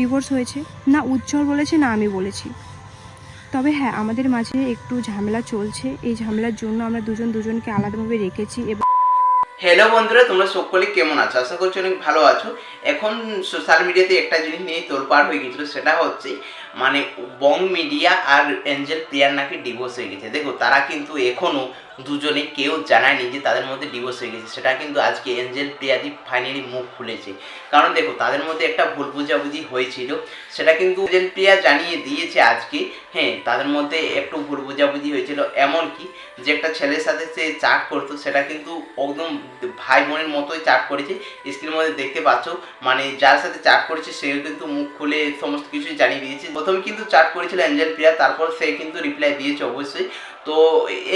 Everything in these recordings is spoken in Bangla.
ডিভোর্স হয়েছে। না উজ্জ্বল বলেছে, না আমি বলেছি। তবে হ্যাঁ আমাদের মাঝে একটু ঝামেলা চলছে। এই ঝামেলার জন্য আমরা দুজন দুজনকে আলাদাভাবে রেখেছি এবং হ্যালো বন্ধুরা, তোমরা সকলে কেমন আছো? আশা করছি অনেক ভালো আছো। এখন সোশ্যাল মিডিয়াতে একটা জিনিস নিয়ে তোলপাড় হয়ে গেছিল সেটা হচ্ছে মানে বং মিডিয়া আর এঞ্জেল প্লেয়ার নাকি ডিভোর্স হয়ে গেছে। দেখো, তারা কিন্তু এখনও দুজনে কেউ জানায়নি যে তাদের মধ্যে ডিভোর্স হয়ে গেছে। সেটা কিন্তু আজকে এঞ্জেল প্রিয়াদি ফাইনালি মুখ খুলেছে। কারণ দেখো, তাদের মধ্যে একটা ভুল বুঝাবুঝি হয়েছিল। সেটা কিন্তু এঞ্জেল প্রিয়া জানিয়ে দিয়েছে আজকে। হ্যাঁ তাদের মধ্যে একটু ভুল বুঝাবুঝি হয়েছিল। এমন কি যে একটা ছেলের সাথে সে চাট করতো, সেটা কিন্তু একদম ভাই বোনের মতোই চাট করেছে। স্ক্রিনের মধ্যে দেখতে পাচ্ছ মানে যার সাথে চাট করেছে, সেও কিন্তু মুখ খুলে সমস্ত কিছুই জানিয়ে দিয়েছে। প্রথমে কিন্তু চাট করেছিল অ্যাঞ্জেল প্রিয়া, তারপর সে কিন্তু রিপ্লাই দিয়েছে অবশ্যই। তো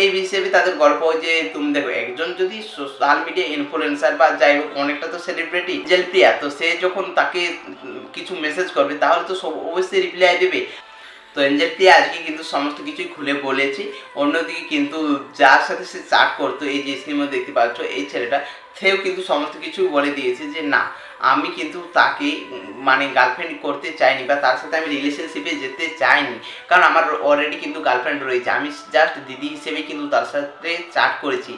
এই হিসেবে তাদের গল্প যে, তুমি দেখো, একজন যদি সোশ্যাল মিডিয়া ইনফ্লুয়েন্সার বা যাই হোক, অনেকটা তো সেলিব্রিটি জেলপ্রিয়া তো সে যখন তাকে কিছু মেসেজ করবে, তাহলে তো সব অবশ্যই রিপ্লাই দেবে। তো প্রিয়া আজকে কিন্তু সমস্ত কিছুই খুলে বলেছি। অন্যদিকে কিন্তু যার সাথে সে চাট করতো, এই যে সিনেমা দেখতে পাচ্ছ, এই ছেলেটা, সেও কিন্তু সমস্ত কিছু বলে দিয়েছে যে, না, আমি কিন্তু তাকে মানে গার্লফ্রেন্ড করতে চাইনি বা তার সাথে আমি রিলেশনশিপে যেতে চাইনি। কারণ আমার অলরেডি কিন্তু গার্লফ্রেন্ড রয়েছে। আমি জাস্ট দিদি হিসেবে কিন্তু তার সাথে চাট করেছি।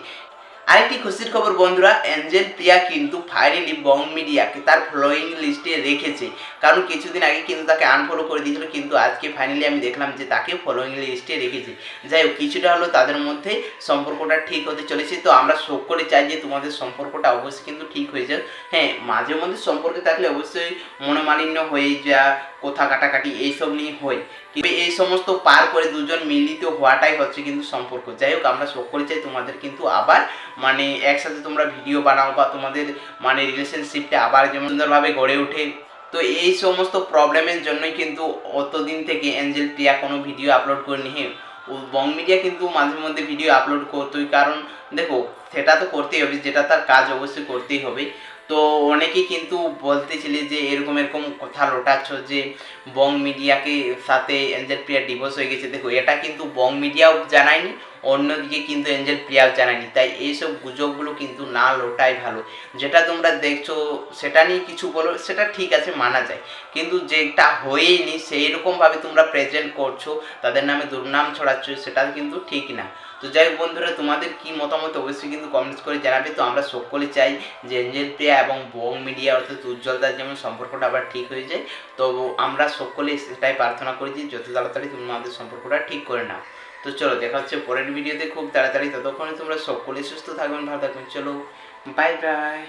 আরেকটি খুশির খবর, বন্ধুরা, অ্যাঞ্জেল প্রিয়া কিন্তু ফাইনালি বং মিডিয়াকে তার ফলোয়িং লিস্টে রেখেছে। কারণ কিছুদিন আগে কিন্তু তাকে আনফলো করে দিয়েছিল, কিন্তু আজকে ফাইনালি আমি দেখলাম যে তাকে ফলোয়িং লিস্টে রেখেছে। যাই হোক, কিছুটা হলো তাদের মধ্যে সম্পর্কটা ঠিক হতে চলেছে। তো আমরা শোক করে চাই যে তোমাদের সম্পর্কটা অবশ্যই কিন্তু ঠিক হয়ে হ্যাঁ মাঝে মধ্যে সম্পর্কে থাকলে অবশ্যই মনোমালিন্য হয়ে যা কোথা কাটাকাটি এইসব নিয়ে হয়। কিন্তু এই সমস্ত পার করে দুজন মিলিত হওয়াটাই হচ্ছে কিন্তু সম্পর্ক। যাই হোক আমরা সকলে চাই তোমাদের কিন্তু আবার মানে একসাথে তোমরা ভিডিও বানাও বা তোমাদের মানে রিলেশনশিপটা আবার যেমন সুন্দরভাবে গড়ে ওঠে। তো এই সমস্ত প্রবলেমের জন্যই কিন্তু অতদিন থেকে অ্যাঞ্জেল প্রিয়া কোনো ভিডিও আপলোড করেনি। হ্যাঁ বং মিডিয়া কিন্তু মাঝে মধ্যে ভিডিও আপলোড করতোই। কারণ দেখো, সেটা তো করতেই হবে, যেটা তার কাজ অবশ্যই করতেই হবে। তো অনেকেই কিন্তু বলতেছিলে যে এরকম এরকম কথা লোটাচ্ছ যে বং মিডিয়াকে সাথে প্রিয়া ডিভোর্স হয়ে গেছে। দেখো, এটা কিন্তু বং মিডিয়াও জানায়নি অন্যদিকে কিন্তু এঞ্জেল প্রিয়াও জানায়নি তাই এইসব গুজবগুলো কিন্তু না লোটাই ভালো। যেটা তোমরা দেখছ, সেটা নিয়ে কিছু বলো, সেটা ঠিক আছে, মানা যায়। কিন্তু যেটা হয়েইনি সেই রকমভাবে তোমরা প্রেজেন্ট করছ, তাদের নামে দুর্নাম ছড়াচ্ছ, সেটা কিন্তু ঠিক না। তো যাই বন্ধুরা, তোমাদের কি মতামত অবশ্যই কিন্তু কমেন্টস করে জানাবে। তো আমরা সকলে চাই যে এঞ্জেল প্রিয়া এবং বং মিডিয়া অর্থাৎ উজ্জ্বলদার যেমন সম্পর্কটা আবার ঠিক হয়ে যায়, তো আমরা সকলে সেটাই প্রার্থনা করি যে যত তাড়াতাড়ি তোমাদের সম্পর্কটা ঠিক করে নাও। তো চলো, দেখা হচ্ছে পরের ভিডিওতে খুব তাড়াতাড়ি, ততক্ষণে তোমরা সকলে সুস্থ থাকবেন, ভালো থাকবেন। চলো বাই বাই